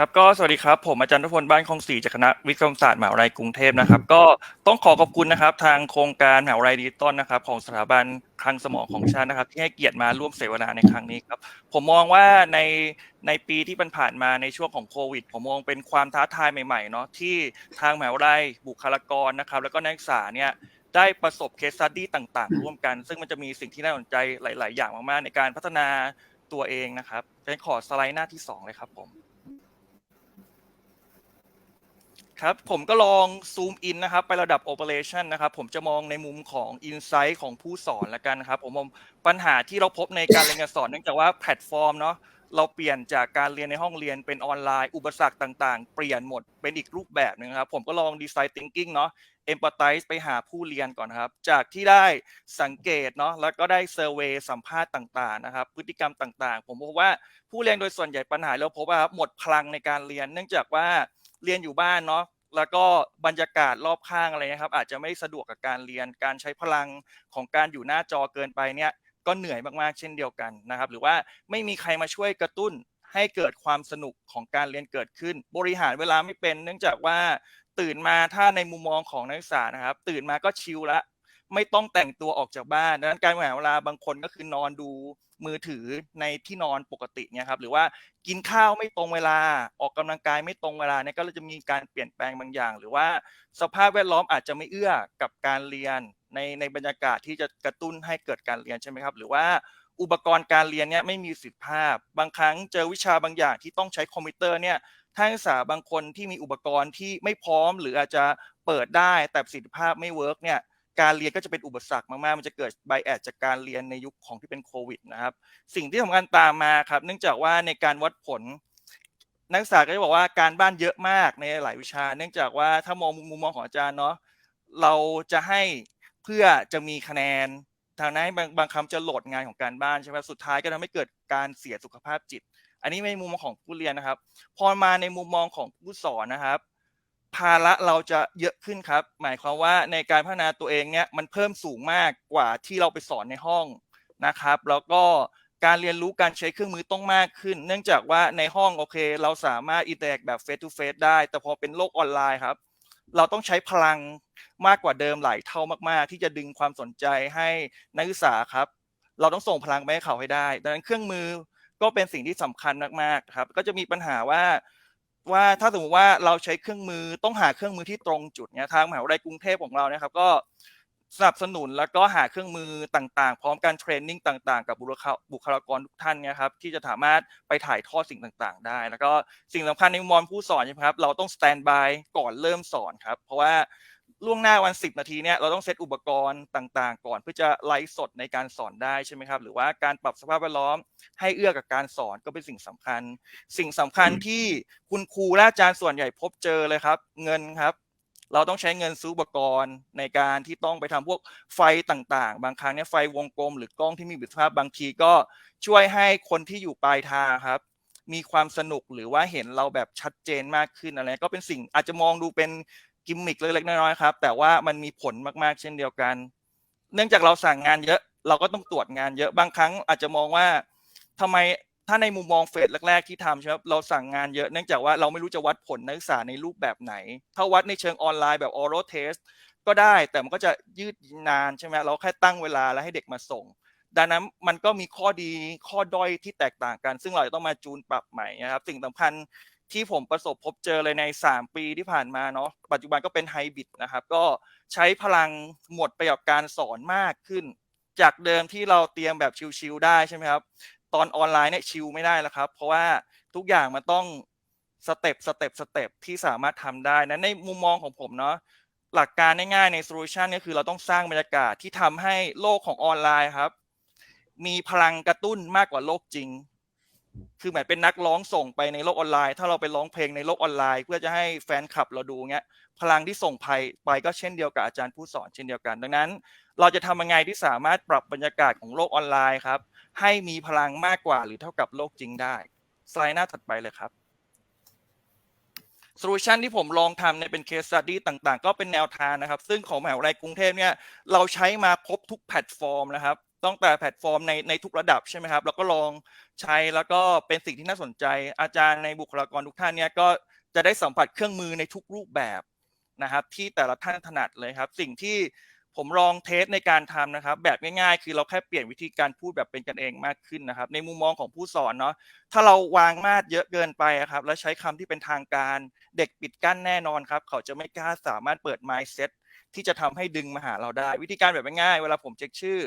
ครับก็สวัสดีครับผมอาจารย์ทพลบ้านคลองศรีจากคณะวิทยาศาสตร์มหาวิทยาลัยกรุงเทพนะครับ ก็ต้องขอขอบคุณนะครับ ทางโครงการมหาวิทยาลัยดิจิตอลนะครับ ของสถาบันคลังสมองของชาตินะครับ ที่ให้เกียรติมาร่วมเสวนาในครั้งนี้ครับ ผมมองว่าในในปีที่ผ่านมาในช่วงของโควิด ผมมองเป็นความท้าทายใหม่ๆเนาะที่ทางมหาวิทยาลัยบุคลากรนะครับ แล้วก็นักศึกษาเนี่ยได้ประสบเคสสตดี้ต่าง ๆ ร่วมกัน ซึ่งมันจะมีสิ่งที่น่าสนใจหลาย ๆ อย่างมากๆ ในการพัฒนาตัวเองนะครับจะขอสไลด์หน้าที่สองเลยครับผม ครับ ผมก็ลองซูมอินนะครับ ไประดับ Operation นะครับ ผมจะมองในมุมของ Insight ของผู้สอนละกันนะครับ ผมมองปัญหาที่เราพบในการเรียนการสอนเนื่องจากว่าแพลตฟอร์มเนาะเราเปลี่ยนจากการเรียนในห้องเรียนเป็นออนไลน์ อุปสรรคต่างๆ เปลี่ยนหมดเป็นอีกรูปแบบหนึงครับ ผมก็ลอง Design Thinking เนาะ Empathize ไปหาผู้เรียนก่อนครับ จากที่ได้สังเกตเนาะแล้วก็ได้เซอร์เวยสัมภาษณ์ต่างๆนะครับ พฤติกรรมต่างๆ ผมพบว่าผู้เรียนโดยส่วนใหญ่ปัญหาเราพบว่าหมดพลังในการเรียน เนื่องจากว่า เรียนอยู่บ้านเนาะแล้วก็บรรยากาศรอบข้างอะไรนะครับ อาจจะไม่สะดวกกับการเรียนการใช้พลังของการอยู่หน้าจอเกินไปเนี่ยก็เหนื่อยมากๆเช่นเดียวกันนะครับ หรือว่าไม่มีใครมาช่วยกระตุ้นให้เกิดความสนุกของการเรียนเกิดขึ้น บริหารเวลาไม่เป็น เนื่องจากว่าตื่นมาถ้าในมุมมองของนักศึกษานะครับ ตื่นมาก็ชิลละ ไม่ต้องแต่งตัวออกจากบ้านดังนั้นการบริหารเวลาบางคนก็คือนอนดูมือถือในที่นอนปกติเนี่ยครับหรือว่ากินข้าวไม่ตรงเวลาออกกำลังกายไม่ตรงเวลาเนี่ยก็จะมีการเปลี่ยนแปลงบางอย่าง หรือว่าสภาพแวดล้อมอาจจะไม่เอื้อกับการเรียนในในบรรยากาศที่จะกระตุ้นให้เกิดการเรียนใช่ไหมครับ หรือว่าอุปกรณ์การเรียนเนี่ยไม่มีสิทธิภาพ บางครั้งเจอวิชาบางอย่างที่ต้องใช้คอมพิวเตอร์เนี่ยถ้านักศึกษาบางคนที่มีอุปกรณ์ที่ไม่พร้อม หรืออาจจะเปิดได้แต่ประสิทธิภาพไม่เวิร์กเนี่ย การเรียนก็จะเป็นอุปสรรคมากๆ มันจะเกิดไบแอดจากการเรียนในยุคของที่เป็นโควิดนะครับ สิ่งที่สำคัญตามมาครับ เนื่องจากว่าในการวัดผล นักศึกษาก็จะบอกว่าการบ้านเยอะมากในหลายวิชา เนื่องจากว่าถ้ามองมุมมองของอาจารย์เนาะเราจะให้เพื่อจะมีคะแนนทางนั้นบางบางคำจะโหลดงานของการบ้านใช่ไหมสุดท้ายก็ทำให้เกิดการเสียสุขภาพจิต อันนี้ในมุมมองของผู้เรียนนะครับ พอมาในมุมมองของผู้สอนนะครับ ภาระเราจะเยอะขึ้นครับ หมายความว่าในการพัฒนาตัวเองเนี่ยมันเพิ่มสูงมากกว่าที่เราไปสอนในห้องนะครับ แล้วก็การเรียนรู้การใช้เครื่องมือต้องมากขึ้น เนื่องจากว่าในห้องโอเค เราสามารถอินเตอร์แอคแบบ face to face ได้ แต่พอเป็นโลกออนไลน์ครับ เราต้องใช้พลังมากกว่าเดิมหลายเท่ามาก ๆ ที่จะดึงความสนใจให้นักศึกษาครับ เราต้องส่งพลังไปให้เขาให้ได้ ดังนั้นเครื่องมือก็เป็นสิ่งที่สำคัญมากๆครับ ก็จะมีปัญหาว่า ว่าถ้าสมมติว่าเราใช้เครื่องมือต้องหาเครื่องมือที่ตรงจุดเนี่ยทางมหาวิทยาลัยกรุงเทพของเราเนี่ยครับก็สนับสนุนแล้วก็หาเครื่องมือต่างๆ พร้อมการเทรนนิ่งต่างๆ กับบุคลาบุคลากรทุกท่านนะครับที่จะสามารถไปถ่ายทอดสิ่งต่างๆ ได้ แล้วก็สิ่งสำคัญในมุมมองผู้สอนนะครับ เราต้องสแตนบายก่อนเริ่มสอนครับ เพราะว่า ล่วงหน้าวัน 10 นาทีเนี่ยเราต้องเซตอุปกรณ์ต่างๆ ก่อนเพื่อจะไลฟ์สดในการสอนได้ใช่ไหมครับ หรือว่าการปรับสภาพแวดล้อมให้เอื้อกับการสอนก็เป็นสิ่งสำคัญ สิ่งสำคัญที่คุณครูและอาจารย์ส่วนใหญ่พบเจอเลยครับ เงินครับ เราต้องใช้เงินซื้ออุปกรณ์ในการที่ต้องไปทำพวกไฟต่างๆ บางครั้งเนี่ยไฟวงกลม หรือกล้องที่มีประสิทธิภาพบางทีก็ช่วยให้คนที่อยู่ปลายทางครับมีความสนุกหรือว่าเห็นเราแบบชัดเจนมากขึ้นอะไรก็เป็นสิ่งอาจจะมองดูเป็น กิมมิคเล็กๆน้อยๆครับ แต่ว่ามันมีผลมากๆเช่นเดียวกัน เนื่องจากเราสั่งงานเยอะ เราก็ต้องตรวจงานเยอะบางครั้งอาจจะมองว่าทำไมถ้าในมุมมองเฟสแรกๆที่ทำใช่ไหมเราสั่งงานเยอะเนื่องจากว่าเราไม่รู้จะวัดผลนักศึกษาในรูปแบบไหน ถ้าวัดในเชิงออนไลน์แบบ oral test ก็ได้แต่มันก็จะยืดนานใช่ไหมเราแค่ตั้งเวลาแล้วให้เด็กมาส่ง ดังนั้นมันก็มีข้อดีข้อด้อยที่แตกต่างกัน ซึ่งเราจะต้องมาจูนปรับใหม่นะครับ สิ่งสำคัญ ที่ผมประสบพบเจอเลยใน 3 ปีที่ผ่านมาเนาะปัจจุบันก็เป็นไฮบริดนะครับ ก็ใช้พลังหมดไปกับการสอนมากขึ้น จากเดิมที่เราเตรียมแบบชิวๆได้ใช่ไหมครับ ตอนออนไลน์เนี่ยชิลไม่ได้แล้วครับ เพราะว่าทุกอย่างมันต้องสเต็ปสเต็ปสเต็ปที่สามารถทำได้นั้นในมุมมองของผมเนาะหลักการง่ายๆในโซลูชันก็คือเราต้องสร้างบรรยากาศที่ทำให้โลกของออนไลน์ครับ มีพลังกระตุ้นมากกว่าโลกจริง คือเหมือนเป็นนักร้องส่งไปในโลกออนไลน์ ถ้าเราไปร้องเพลงในโลกออนไลน์ เพื่อจะให้แฟนคลับเราดูเงี้ยพลังที่ส่งไปไปก็เช่นเดียวกับอาจารย์ผู้สอนเช่นเดียวกัน ดังนั้น เราจะทำยังไงที่สามารถปรับบรรยากาศของโลกออนไลน์ครับ ให้มีพลังมากกว่าหรือเท่ากับโลกจริงได้สไลด์หน้าถัดไปเลยครับโซลูชันที่ผมลองทำเนี่ยเป็นเคส s ั u ดี้ต่างๆ ก็เป็นแนวทางนะครับ ซึ่งของมหาวิทยาลัยกรุงเทพเนี่ยเราใช้มาครบทุกแพลตฟอร์มนะครับ ตั้งแต่แพลตฟอร์มในในทุกระดับใช่ไหมครับ แล้วก็ลองใช้แล้วก็เป็นสิ่งที่น่าสนใจ อาจารย์ในบุคลากรทุกท่านเนี่ยก็จะได้สัมผัสเครื่องมือในทุกรูปแบบนะครับ ที่แต่ละท่านถนัดเลยครับ สิ่งที่ผมลองเทสในการทำนะครับ แบบง่ายๆ คือเราแค่เปลี่ยนวิธีการพูดแบบเป็นกันเองมากขึ้นนะครับ ในมุมมองของผู้สอนเนาะถ้าเราวางมาดเยอะเกินไปครับ แล้วใช้คำที่เป็นทางการ เด็กปิดกั้นแน่นอนครับ เขาจะไม่กล้าสามารถเปิด mindset ที่จะทำให้ดึงมาหาเราได้ วิธีการแบบง่ายๆเวลาผมเช็คชื่อ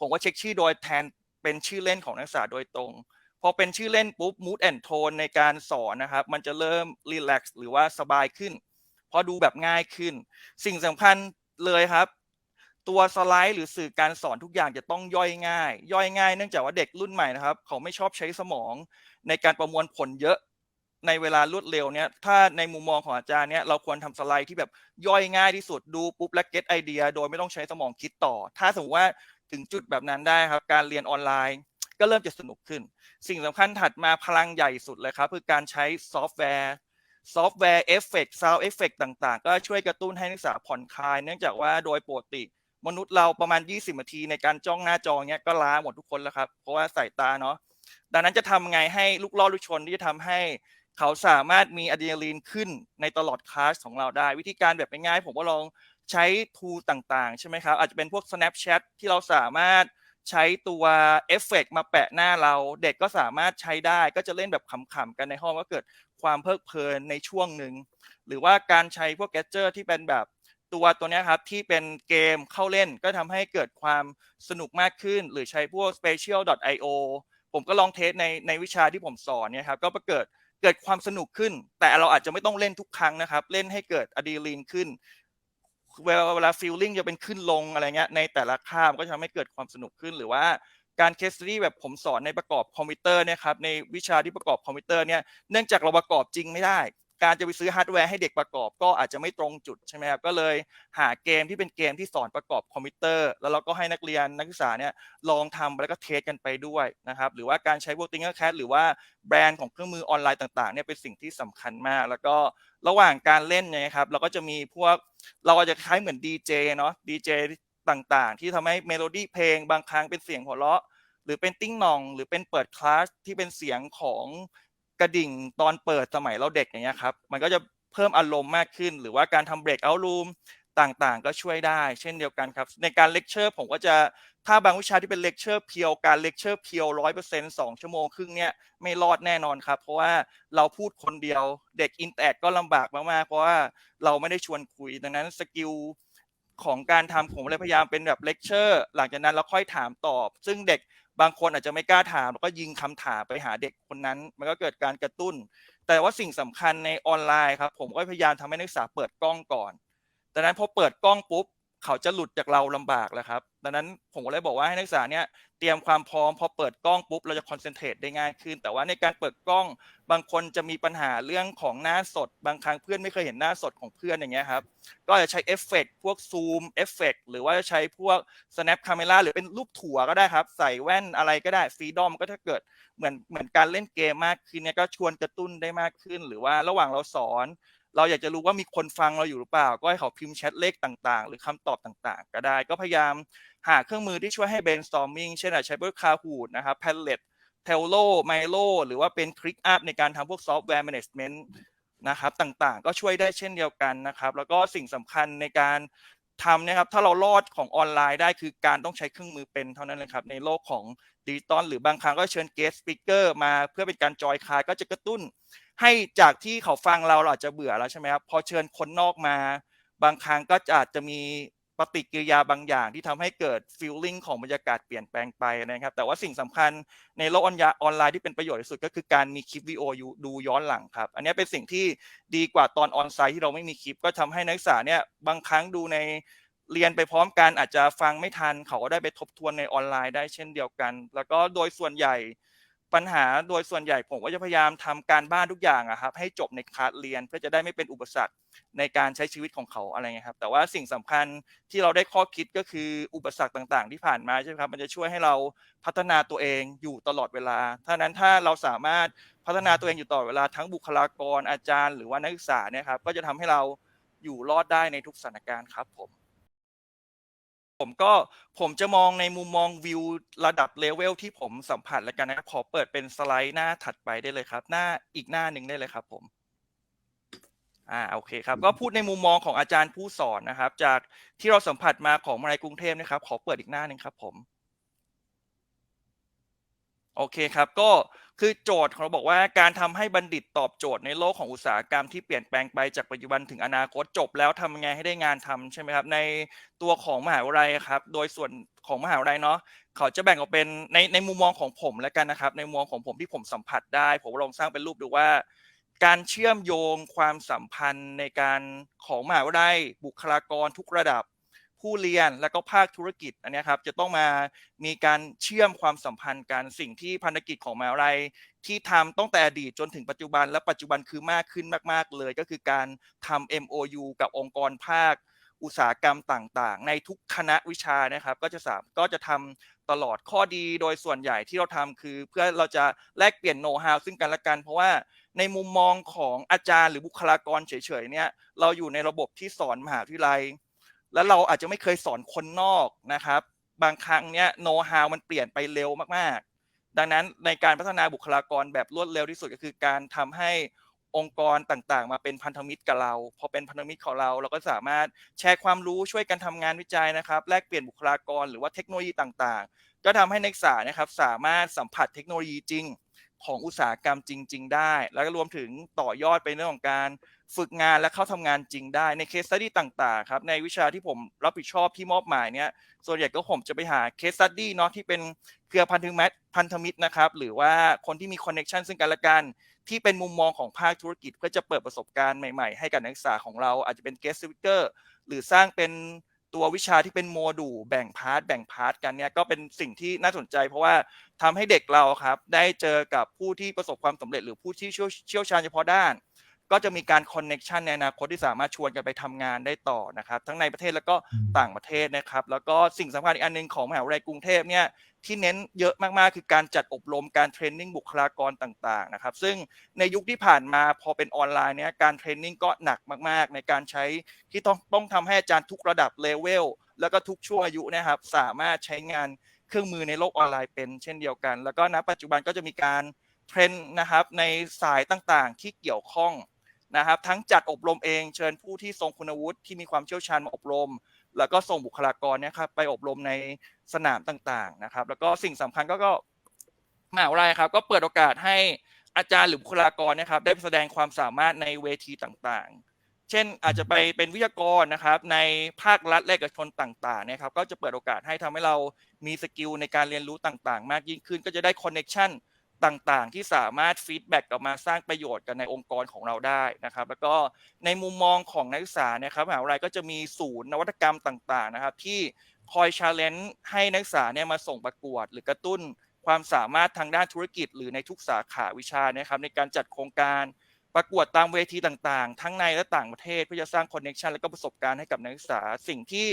ผมก็เช็คชื่อโดยแทนเป็นชื่อเล่นของนักศึกษาโดยตรงพอเป็นชื่อเล่นปุ๊บ mood and tone ในการสอนนะครับ มันจะเริ่ม relax หรือว่าสบายขึ้น เพราะดูแบบง่ายขึ้น สิ่งสำคัญเลยครับ ตัวสไลด์หรือสื่อการสอนทุกอย่างจะต้องย่อยง่าย ย่อยง่ายเนื่องจากว่าเด็กรุ่นใหม่นะครับ เขาไม่ชอบใช้สมองในการประมวลผลเยอะ ในเวลารวดเร็วเนี่ยถ้าในมุมมองของอาจารย์เนี่ยเราควรทำสไลด์ที่แบบย่อยง่ายที่สุดดูปุ๊บและเก็ตไอเดีย โดยไม่ต้องใช้สมองคิดต่อ ถ้าสมมติว่าถึงจุดแบบนั้นได้ครับ การเรียนออนไลน์ก็เริ่มจะสนุกขึ้น สิ่งสำคัญถัดมาพลังใหญ่สุดเลยครับคือการใช้ซอฟต์แวร์ซอฟต์แวร์เอฟเฟกต์ซาวเอฟเฟกต์ต่างๆ ก็ช่วยกระตุ้นให้นักศึกษาผ่อนคลาย เนื่องจากว่าโดยปกติ มนุษย์เราประมาณ 20 นาทีในการจ้องหน้าจอเนี้ยก็ล้าหมดทุกคนแล้วครับ เพราะว่าสายตาเนาะดังนั้นจะทำไงให้ลูกล่อลูกชนที่จะทำให้ เขาสามารถมีอะดรีนาลีนขึ้นในตลอดคลาสของเราได้ วิธีการแบบง่ายๆผมก็ลองใช้ทูต่างๆ ใช่ไหมครับ อาจจะเป็นพวก Snapchat ที่เราสามารถใช้ตัวเอฟเฟกมาแปะหน้าเรา เด็กก็สามารถใช้ได้ก็จะเล่นแบบขำๆกันในห้องก็เกิดความเพลิดเพลินในช่วงหนึ่ง หรือว่าการใช้พวกแกจเจอร์ที่เป็นแบบตัวตัวนี้ครับ ที่เป็นเกมเข้าเล่นก็ทำให้เกิดความสนุกมากขึ้น หรือใช้พวก special.io ผมก็ลองเทสในในวิชาที่ผมสอนเนี่ยครับ ก็เกิด เกิดความสนุกขึ้น แต่เราอาจจะไม่ต้องเล่นทุกครั้งนะครับ เล่นให้เกิดอะดรีนาลีนขึ้นเวลาเวลาฟีลลิ่งจะเป็นขึ้นลงอะไรเงี้ยในแต่ละข้ามก็จะทำให้เกิดความสนุกขึ้นหรือว่าการเคสตี้แบบผมสอนในประกอบคอมพิวเตอร์เนี่ยครับในวิชาที่ประกอบคอมพิวเตอร์เนี่ยเนื่องจากเราประกอบจริงไม่ได้ การจะไปซื้อฮาร์ดแวร์ให้เด็กประกอบก็อาจจะไม่ตรงจุดใช่ไหมครับก็เลยหาเกมที่เป็นเกมที่สอนประกอบคอมพิวเตอร์ แล้วเราก็ให้นักเรียนนักศึกษาเนี่ยลองทำแล้วก็เทสกันไปด้วยนะครับหรือว่าการใช้พวก Tinkercad หรือว่าแบรนด์ของเครื่องมือออนไลน์ต่างๆเนี่ยเป็นสิ่งที่สำคัญมาก แล้วก็ระหว่างการเล่นเนี่ยครับเราก็จะมีพวกเราอาจจะคล้ายเหมือนดีเจเนาะดีเจต่างๆ ที่ทำให้เมโลดี้เพลงบางครั้งเป็นเสียงหัวเราะหรือเป็นติ้งนอง หรือเป็นเปิดคลาสที่เป็นเสียงของ กระดิ่งตอนเปิดสมัยเราเด็กอย่างเงี้ยครับ มันก็จะเพิ่มอารมณ์มากขึ้น หรือว่าการทำเบรกเอาท์รูมต่างๆ ก็ช่วยได้ เช่นเดียวกันครับ ในการเลคเชอร์ผมก็จะถ้าบางวิชาที่เป็นเลคเชอร์เพียวการเลคเชอร์เพียวร้อยเปอร์เซ็นต์สองชั่วโมงครึ่งเนี่ยไม่รอดแน่นอนครับ เพราะว่าเราพูดคนเดียวเด็กอินแตกก็ลำบากมากๆเพราะว่าเราไม่ได้ชวนคุยดังนั้นสกิลของการทำผมเลยพยายามเป็นแบบเลคเชอร์หลังจากนั้นเราค่อยถามตอบ ซึ่งเด็ก บางคนอาจจะไม่กล้าถามแล้วก็ยิงคำถามไปหาเด็กคนนั้น มันก็เกิดการกระตุ้น แต่ว่าสิ่งสำคัญในออนไลน์ครับ ผมก็พยายามทำให้นักศึกษาเปิดกล้องก่อนดังนั้นพอเปิดกล้องปุ๊บ เขาจะหลุดจากเราลำบากแล้วครับ ดังนั้นผมก็เลยบอกว่าให้นักศึกษาเนี่ยเตรียมความพร้อมพอเปิดกล้องปุ๊บเราจะคอนเซนเทรตได้ง่ายขึ้น แต่ว่าในการเปิดกล้องบางคนจะมีปัญหาเรื่องของหน้าสด บางครั้งเพื่อนไม่เคยเห็นหน้าสดของเพื่อนอย่างเงี้ยครับ ก็จะใช้เอฟเฟกพวกซูมเอฟเฟกหรือว่าจะใช้พวก snap camera หรือเป็นรูปถั่วก็ได้ครับ ใส่แว่นอะไรก็ได้ฟรีดอมก็ถ้าเกิดเหมือนเหมือนการเล่นเกมมากขึ้นเนี่ยก็ชวนกระตุ้นได้มากขึ้น หรือว่าระหว่างเราสอน เราอยากจะรู้ว่ามีคนฟังเราอยู่หรือเปล่า ก็ให้เขาพิมพ์แชทเลขต่างๆ หรือคำตอบต่างๆ ก็ได้ ก็พยายามหาเครื่องมือที่ช่วยให้ brainstorming เช่นอาจใช้พวก Kahoot นะครับ Padlet t e l o Milo หรือว่าเป็น Click Up ในการทำพวกซอฟต์แวร์ management นะครับต่างๆ ก็ช่วยได้เช่นเดียวกันนะครับ แล้วก็สิ่งสำคัญในการทำนะครับ ถ้าเรารอดของออนไลน์ได้คือการต้องใช้เครื่องมือเป็นเท่านั้นเลยครับ ในโลกของดิจิตอลหรือบางครั้งก็เชิญเกสต์สปิเกอร์มาเพื่อเป็นการจอยคายก็จะกระตุ้น ให้จากที่เขาฟังเราเราอาจจะเบื่อแล้วใช่ไหมครับพอเชิญคนนอกมา บางครั้งก็อาจจะมีปฏิกิริยาบางอย่างที่ทำให้เกิดฟีลลิ่งของบรรยากาศเปลี่ยนแปลงไปนะครับ แต่ว่าสิ่งสำคัญในโลกออนไลน์ที่เป็นประโยชน์ที่สุดก็คือการมีคลิปวิดีโอดูย้อนหลังครับ อันนี้เป็นสิ่งที่ดีกว่าตอนออนไซต์ที่เราไม่มีคลิป ก็ทำให้นักศึกษาเนี่ยบางครั้งดูในเรียนไปพร้อมกันอาจจะฟังไม่ทัน เขาก็ได้ไปทบทวนในออนไลน์ได้เช่นเดียวกัน แล้วก็โดยส่วนใหญ่ ปัญหาโดยส่วนใหญ่ผมก็จะพยายามทำการบ้านทุกอย่างอะครับให้จบในคาสเรียนเพื่อจะได้ไม่เป็นอุปสรรคในการใช้ชีวิตของเขาอะไรเงี้ยครับแต่ว่าสิ่งสำคัญที่เราได้ข้อคิดก็คืออุปสรรคต่างๆ ที่ผ่านมาใช่ไหมครับมันจะช่วยให้เราพัฒนาตัวเองอยู่ตลอดเวลาถ้านั้นถ้าเราสามารถพัฒนาตัวเองอยู่ตลอดเวลาทั้งบุคลากรอาจารย์หรือว่านักศึกษาเนี่ยครับก็จะทำให้เราอยู่รอดได้ในทุกสถานการณ์ครับผม ผมก็ผมจะมองในมุมมองวิวระดับเลเวลที่ผมสัมผัสแล้วกันนะครับขอเปิดเป็นสไลด์หน้าถัดไปได้เลยครับ หน้าอีกหน้าหนึ่งได้เลยครับ ผม อ่าโอเคครับ ก็พูดในมุมมองของอาจารย์ผู้สอนนะครับ จากที่เราสัมผัสมาของมหาลัยกรุงเทพนะครับ ขอเปิดอีกหน้าหนึ่งครับ ผม โอเคครับ ก็ คือโจทย์ของเราบอกว่าการทำให้บัณฑิตตอบโจทย์ในโลกของอุตสาหกรรมที่เปลี่ยนแปลงไปจากปัจจุบันถึงอนาคตจบแล้วทำไงให้ได้งานทำใช่ไหมครับ ในตัวของมหาวิทยาลัยครับ โดยส่วนของมหาวิทยาลัยเนาะเขาจะแบ่งออกเป็นในในมุมมองของผมแล้วกันนะครับ ในมุมมองของผมที่ผมสัมผัสได้ ผมลองสร้างเป็นรูปดูว่า การเชื่อมโยงความสัมพันธ์ในการของมหาวิทยาลัยบุคลากรทุกระดับ ผู้เรียนและก็ภาคธุรกิจอันนี้ครับจะต้องมามีการเชื่อมความสัมพันธ์กันสิ่งที่พันธกิจของมหาวิทยาลัยที่ทำตั้งแต่อดีตจนถึงปัจจุบันและปัจจุบันคือมากขึ้นมาก ๆ เลย ก็คือการทำ MOU กับองค์กรภาคอุตสาหกรรมต่างๆ ในทุกคณะวิชานะครับ ก็จะสามก็จะทำตลอดข้อดีโดยส่วนใหญ่ที่เราทำคือ เพื่อเราจะแลกเปลี่ยนโน้ตฮาวซึ่งกันและกัน เพราะว่าในมุมมองของอาจารย์หรือบุคลากรเฉยๆเนี่ยเราอยู่ในระบบที่สอนมหาวิทยาลัย แล้วเราอาจจะไม่เคยสอนคนนอกนะครับ บางครั้งเนี้ยโน้ตฮาวมันเปลี่ยนไปเร็วมากๆ ดังนั้นในการพัฒนาบุคลากรแบบรวดเร็วที่สุดก็คือการทำให้องค์กรต่างๆ มาเป็นพันธมิตรกับเรา พอเป็นพันธมิตรของเรา เราก็สามารถแชร์ความรู้ช่วยกันทำงานวิจัยนะครับ แลกเปลี่ยนบุคลากรหรือว่าเทคโนโลยีต่างๆ ก็ทำให้นักศึกษานะครับสามารถสัมผัสเทคโนโลยีจริงของอุตสาหกรรมจริง ๆ ได้ แล้วก็รวมถึงต่อยอดไปเรื่องของการ ฝึกงานและเข้าทำงานจริงได้ในเคสตัดดี้ต่างๆครับในวิชาที่ผมรับผิดชอบที่มอบหมายเนี่ยส่วนใหญ่ก็ผมจะไปหาเคสตัดดี้เนาะที่เป็นเครือพันธมิตรพันธมิตรนะครับหรือว่าคนที่มีคอนเน็ชันซึ่งกันและกัน ที่เป็นมุมมองของภาคธุรกิจ เพื่อจะเปิดประสบการณ์ใหม่ๆ ให้กับนักศึกษาของเราอาจจะเป็นเกสต์สวิเกอร์หรือสร้างเป็นตัววิชาที่เป็นโมดูลแบ่งพาร์ทแบ่งพาร์ทกันเนี่ยก็เป็นสิ่งที่น่าสนใจ เพราะว่าทำให้เด็กเราครับได้เจอกับผู้ที่ประสบความสำเร็จ หรือผู้ที่เชี่ยวชาญเฉพาะด้าน ก็จะมีการคอนเน็ชันในอนาคตที่สามารถชวนกันไปทำงานได้ต่อนะครับ ทั้งในประเทศแล้วก็ต่างประเทศนะครับ แล้วก็สิ่งสำคัญอีกอันหนึงของมหาวิทยาลัยกรุงเทพเนี่ยที่เน้นเยอะมากๆ คือการจัดอบรมการเทรนนิ่งบุคลากรต่าง ๆ นะครับ ซึ่งในยุคที่ผ่านมาพอเป็นออนไลน์เนี่ยการเทรนนิ่งก็หนักมาก ๆ ในการใช้ที่ต้องต้องทำให้อาจารย์ทุกระดับเลเวลแล้วก็ทุกช่วงอายุนะครับ สามารถใช้งานเครื่องมือในโลกออนไลน์เป็นเช่นเดียวกัน แล้วก็ณปัจจุบันก็จะมีการเทรนนะครับในสายต่างๆ ที่เกี่ยวข้อง นะครับทั้งจัดอบรมเองเชิญผู้ที่ทรงคุณวุฒิที่มีความเชี่ยวชาญมาอบรม แล้วก็ส่งบุคลากรเนี่ยครับไปอบรมในสนามต่างๆนะครับ แล้วก็สิ่งสำคัญก็ก็มหาวิทยาลัยครับ ก็เปิดโอกาสให้อาจารย์หรือบุคลากรนะครับ ได้แสดงความสามารถในเวทีต่างๆ เช่นอาจจะไปเป็นวิทยากรนะครับ ในภาครัฐและเอกชนต่างๆนี่ยครับ ก็จะเปิดโอกาสให้ทำให้เรามีสกิลในการเรียนรู้ต่างๆ มากยิ่งขึ้น ก็จะได้คอนเน็ชัน ต่างๆ ที่สามารถฟีดแบ็กกลับมาสร้างประโยชน์กันในองค์กรของเราได้นะครับ แล้วก็ในมุมมองของนักศึกษานะครับมหาวิทยาลัยก็จะมีศูนย์นวัตกรรมต่างๆนะครับ ที่คอยชาเลนจ์ให้นักศึกษาเนี่ยมาส่งประกวด หรือกระตุ้นความสามารถทางด้านธุรกิจ หรือในทุกสาขาวิชานะครับ ในการจัดโครงการประกวดตามเวทีต่างๆ ทั้งในและต่างประเทศเพื่อจะสร้างคอนเน็ชันและก็ประสบการณ์ให้กับนักศึกษา สิ่งที่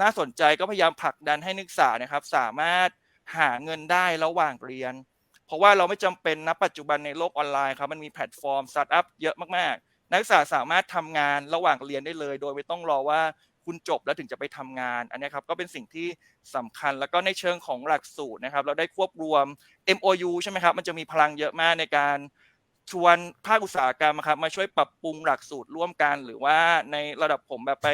น่าสนใจก็พยายามผลักดันให้นักศึกษานะครับ สามารถหาเงินได้ระหว่างเรียน เพราะว่าเราไม่จำเป็นณปัจจุบันในโลกออนไลน์ครับมันมีแพลตฟอร์มสตาร์ทอัพเยอะมากๆ นักศึกษาสามารถทำงานระหว่างเรียนได้เลย โดยไม่ต้องรอว่าคุณจบแล้วถึงจะไปทำงาน อันนี้ครับก็เป็นสิ่งที่สำคัญแล้วก็ในเชิงของหลักสูตรนะครับ เราได้ควบรวม MOU ใช่ไหมครับ มันจะมีพลังเยอะมากในการชวนภาคอุตสาหกรรมครับมาช่วยปรับปรุงหลักสูตรร่วมกัน หรือว่าในระดับผมแบบไป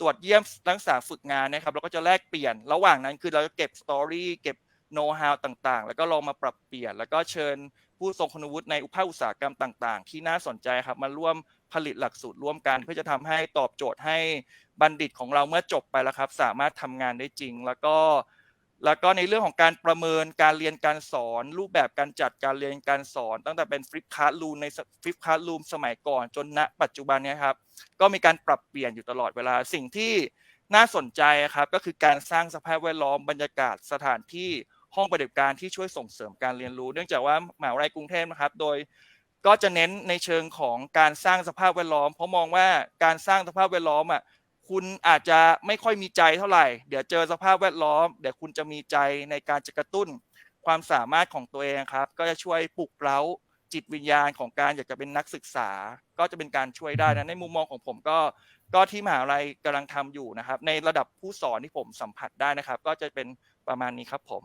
ตรวจเยี่ยมนักศึกษาฝึกงานนะครับเราก็จะแลกเปลี่ยนระหว่างนั้นคือเราจะเก็บสตอรี่เก็บ โน้ตฮาวต่างๆ แล้วก็ลองมาปรับเปลี่ยน แล้วก็เชิญผู้ทรงคุณวุฒิในอุภาคอุตสาหกรรมต่าง ๆ ที่น่าสนใจครับมาร่วมผลิตหลักสูตรร่วมกัน เพื่อจะทำให้ตอบโจทย์ให้บัณฑิตของเราเมื่อจบไปแล้วครับ สามารถทำงานได้จริง แล้วก็แล้วก็ในเรื่องของการประเมินการเรียนการสอน รูปแบบการจัดการเรียนการสอน ตั้งแต่เป็นฟลิปคาร์ลูมในฟลิปคาร์ลูมสมัยก่อนจนณ ปัจจุบันนี้ครับก็มีการปรับเปลี่ยนอยู่ตลอดเวลาสิ่งที่น่าสนใจครับก็คือการสร้างสภาพแวดล้อมบรรยากาศสถานที่ ห้องปฏิบัติการที่ช่วยส่งเสริมการเรียนรู้ เนื่องจากว่ามหาวิทยาลัยกรุงเทพนะครับ โดยก็จะเน้นในเชิงของการสร้างสภาพแวดล้อม เพราะมองว่าการสร้างสภาพแวดล้อมอะคุณอาจจะไม่ค่อยมีใจเท่าไหร่ เดี๋ยวเจอสภาพแวดล้อม เดี๋ยวคุณจะมีใจในการจะกระตุ้นความสามารถของตัวเองครับ ก็จะช่วยปลุกเร้าจิตวิญญาณของการอยากจะเป็นนักศึกษา ก็จะเป็นการช่วยได้นะในมุมมองของผมก็ก็ที่มหาลัยกำลังทำอยู่นะครับ ในระดับผู้สอนที่ผมสัมผัสได้นะครับ ก็จะเป็นประมาณนี้ครับผม